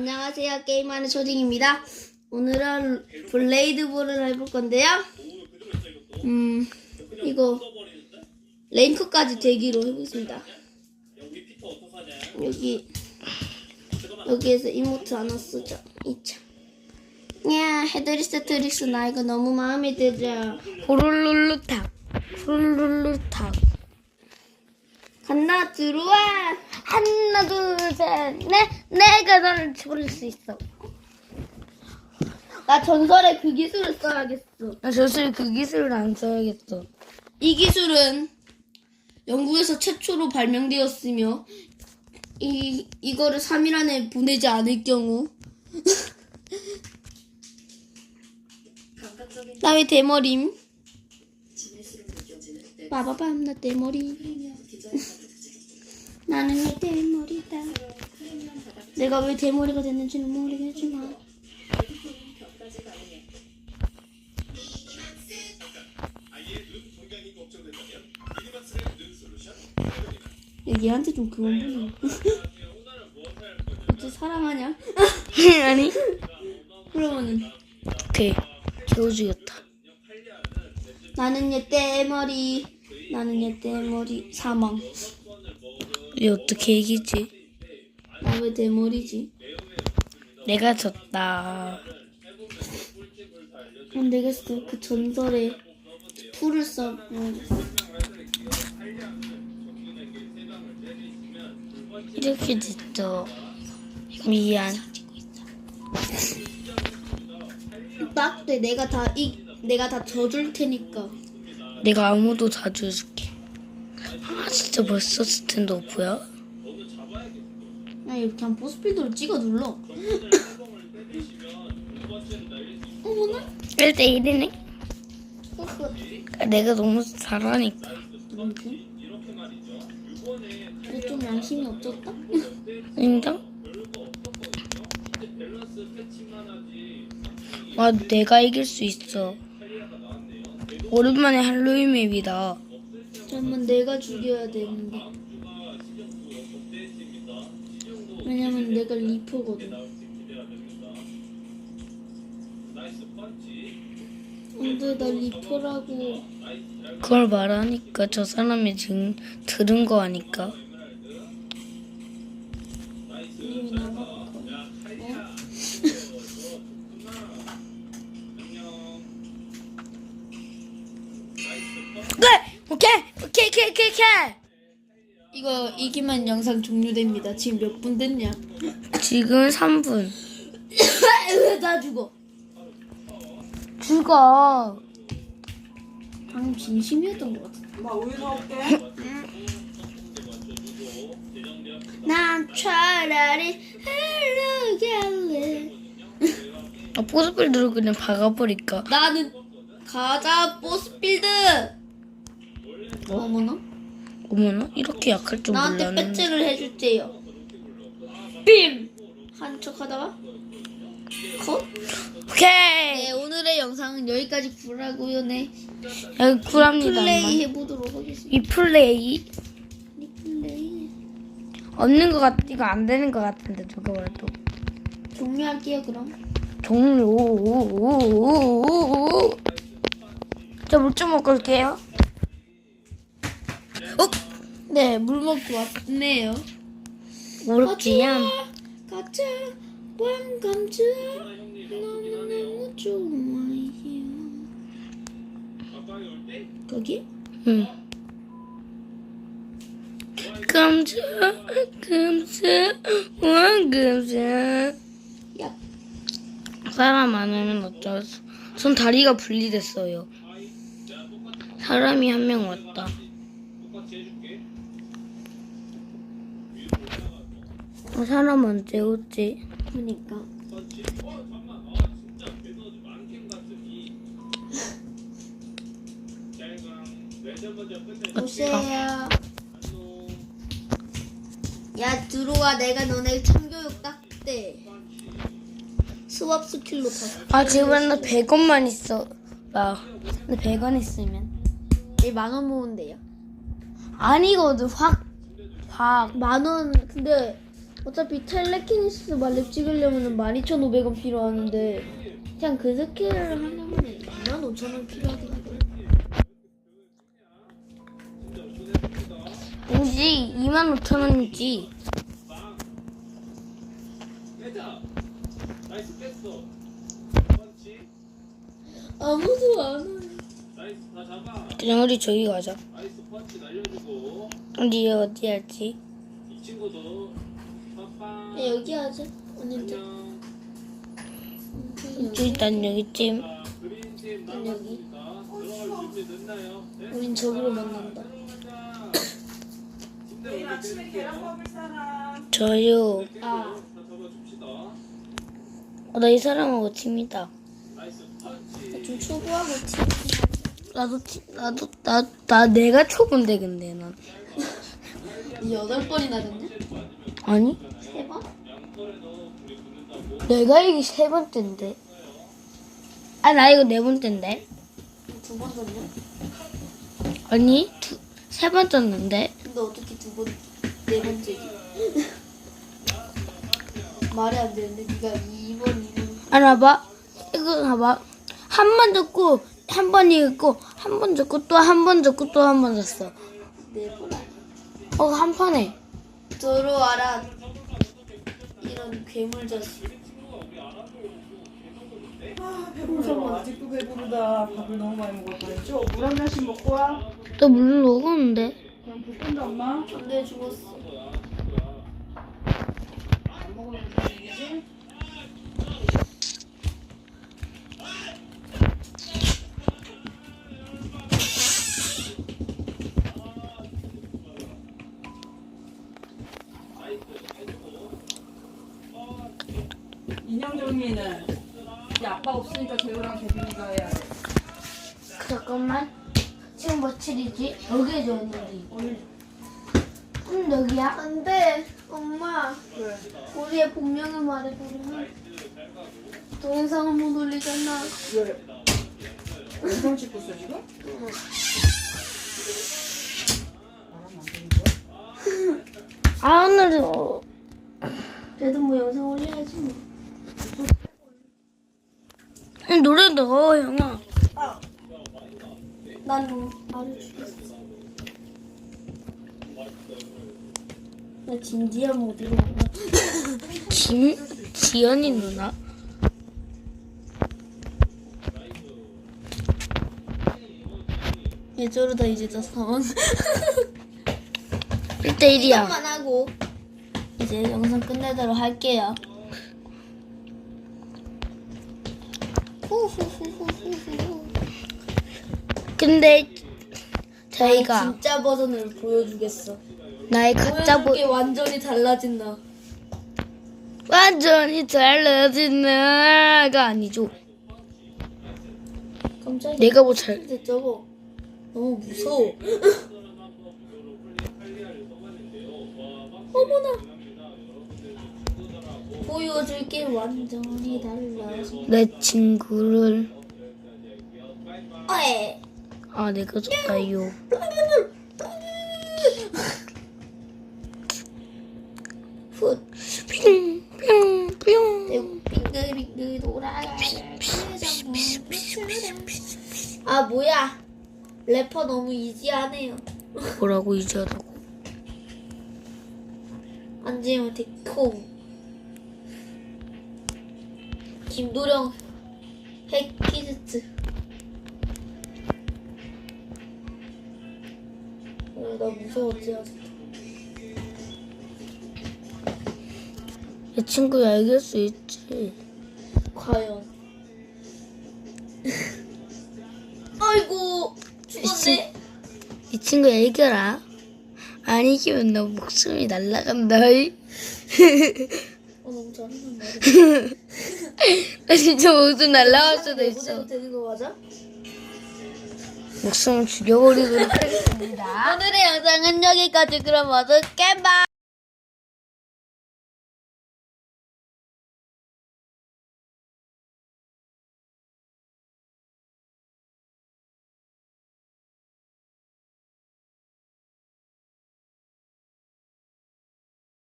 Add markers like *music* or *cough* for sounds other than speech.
안녕하세요. 게임하는 초딩입니다. 오늘은 블레이드볼을 해볼 건데요. 음, 이거 랭크까지 되기로 해보겠습니다. 여기 여기에서 이모트 하나 쓰죠. 이차. 야, 헤드리스 트릭스 나 이거 너무 마음에 들죠. 호룰룰루탁 호룰룰루탁 간다 들어와. 하나 둘셋넷. 내가 너를 죽일 수 있어. 나 전설의 그 기술을 써야겠어. 나 저술 그 기술을 안 써야겠어. 이 기술은 영국에서 최초로 발명되었으며 이 이거를 3일 안에 보내지 않을 경우 나의 대머림. 빠바밤 나 대머리 나는 내 대머리다. 내가 왜 대머리가 됐는지는 모르겠지만. 얘한테 좀 그만 보내 어째 *laughs* 사랑하냐? *laughs* 아니? 그러면은. 오케이. 겨우 죽였다. 나는 얘 떼머리. 나는 얘 떼머리. 사망 이게 어떻게 이기지? 나왜 대머리지? 내가 졌다. 안 되겠어 그 전설의 풀을 써 이렇게 됐죠 미안. 딱돼. 내가 다 이 내가 다 져줄 테니까. 내가 아무도 자주 해줄게 아 진짜 벌써 스탠드 오프야? 야 이렇게 한 보스필드를 찍어 눌러 어머나 1대1이네 어, 내가 너무 잘하니까? 근데 좀 양심이 없었다? 인정? 와 내가 이길 수 있어 오랜만에 할로윈 맵이다 그러면 내가 죽여야 되는데. 왜냐면 내가 리퍼거든. 근데 나 리퍼라고 그걸 말하니까 저 사람이 지금 들은 거 아니까 오케이! 오케이 오케이 오케이 오케이. 이거 이기면 영상 종료됩니다. 지금 몇 분 됐냐? 지금 3분. *coughs* 왜다 죽어? 죽어. 방금 진심이었던 것 같아 나 우유 사올게. 난 차라리 헬로갤레 아, 포스필드로 그냥 박아버릴까? 나는 가자 보스필드 어머나? 어머나? 이렇게 약할 줄 나한테 몰랐는데 배틀을 해줄게요. 빔! 한척 하다가? 컷? 오케이! 네 오늘의 영상은 여기까지 구라고요. 네. 여기 쿨합니다 플레이. 해보도록 하겠습니다. 이 플레이. 플레이. 없는 것 같, 이거 안 되는 것 같은데 저거 봐도. 종료할게요 그럼. 종료. 저 물 좀 먹고 올게요 어? 네 물 먹고 왔네요 모르지야 가자 왕 감자 너무너무 좋아요 거기? 응 감자 감자 왕 감자 야 사람 많으면 어쩔 수. 전 다리가 분리됐어요. 사람이 한 명 왔다. 어, 사람 언제 오지? 그니까. 오세요. 야 들어와. 내가 너네 참교육 딱대. 수업 스킬로 다아 지금 나 100원만 있어. 나. 근데 100원 있으면. 만원 모은대요 아니거든 확 확. 만 원 근데 어차피 텔레키니스 말렙 찍으려면 12,500원 필요하는데 그냥 그 스킬을 하려면 25,000원 필요하더라고요. 아니지 2만 5천 원이지 나이스 뺐어. 펀치. 아무도 안 잡아. 그냥 우리 저기 가자 날려주고. 어디 어디 할지. 네, 여기 하자. 언니들. 일단 여기쯤 자, 그린팀 여기. 됐나요? 네. 우린 저기로 만난다. 저요 아. 어, 나이 사람하고 펀치. 좀 초보하고 치. 나도 팀 나도 나, 나 내가 초본데 근데 난 *laughs* 여덟 번이나 됐냐? 아니 세 번? 내가 이게 세 번째인데 아 나 이거 네 번째인데 두 번 졌냐? 아니 두, 세 번째였는데 근데 어떻게 두 번, 네 번째지? *laughs* 말이 안 되는데 네가 2번, 2번. 아니 봐봐 이거 봐봐 한번 졌고 한 번 이겼고 한 번 졌고 또 한 번 졌고 또 한 번 졌어. 네번. 아니야? 어한 판에. 들어와라. 이런 괴물 자식. 아 배부르다 아직도 배부르다. 밥을 너무 많이 먹을 뻔했죠? 물한 잔씩 먹고 와. 또물 먹었는데? 그냥 불 끈다 엄마. 안돼 죽었어. 안 먹으면 되 이 아빠 없으니까 재우랑 재빈이가 해야 돼 잠깐만 지금 며칠이지? 여기 줬는데 오늘 음 여기야? 안 돼 엄마. 왜? 우리의 본명을 말해버리면 동영상을 못 올리잖아. 왜? 영상 찍고 있어 지금? 말하면 안 되는 거야? 아 오늘은 어, 그래도 뭐 영상 올려야지 뭐. 노래 넣어 형아 난 너무 말을 죽였어. 나 진지한 모드로 먹어. 김 *laughs* 지연이 누나 얘 저러다 이제 다 상황. 1대1이야 이것만 하고 이제 영상 끝내도록 할게요. 후후후후후후. 근데 저희가 진짜 버전을 보여주겠어. 나의 가짜 보 보여줄게 완전히 달라진 나. 완전히 달라진 나가 아니죠 깜짝이야. 내가 뭐 잘 근데 저거 너무 무서워. *laughs* 보여줄게 완전히 달라진. 내 친구를. 어에. 아 내가 줬다요. 훗. 뿅뿅뿅. 내 빙글빙글 돌아가는 아 뭐야. 래퍼 너무 이지하네요. 뭐라고 이제하다고? 안재영 데콩 김도령 핵키즈트 어, 나 무서웠지 아직도 내 친구야 이길 수 있지. 과연. *laughs* 아이고 죽었네. 이 친구 야 이겨라. 안 이기면 너 목숨이 날라간다. 어 너무 잘하는 말이야 *laughs* *laughs* 나 진짜 목숨 날라갈 수도 있어 되는 거 맞아? 목숨을 죽여버리도록 하겠습니다. 오늘의 영상은 여기까지. 그럼 모두 깸바